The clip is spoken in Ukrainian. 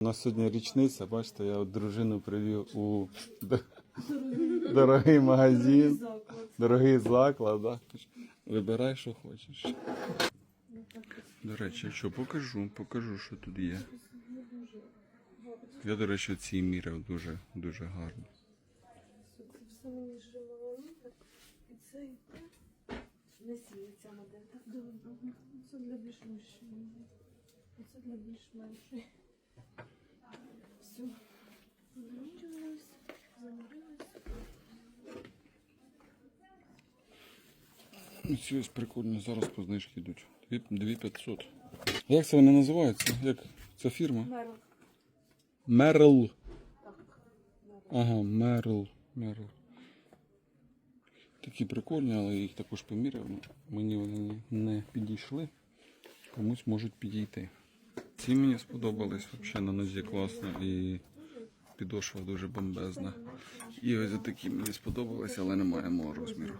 У нас сьогодні річниця, бачите, я от дружину привів у дорогий магазин, дорогий заклад. Да? Вибирай, що хочеш. До речі, що покажу, покажу, що тут є. Я, до речі, ці міряв дуже, дуже гарно. Це мені вже. І це. Не сіється модель. Так добре. Це для більш мужчин. Це для більш меншої. Ці ось прикольні, зараз по знижки йдуть. 2500. Як це вони називаються? Як ця фірма? Мерл. Мерл. Ага, Мерл. Мерл. Такі прикольні, але я їх також поміряв. ну, Мені вони не підійшли. Комусь можуть підійти. Ці мені сподобались, взагалі на нозі класно і підошва дуже бомбезна. І ось такі мені сподобались, але немає мого розміру.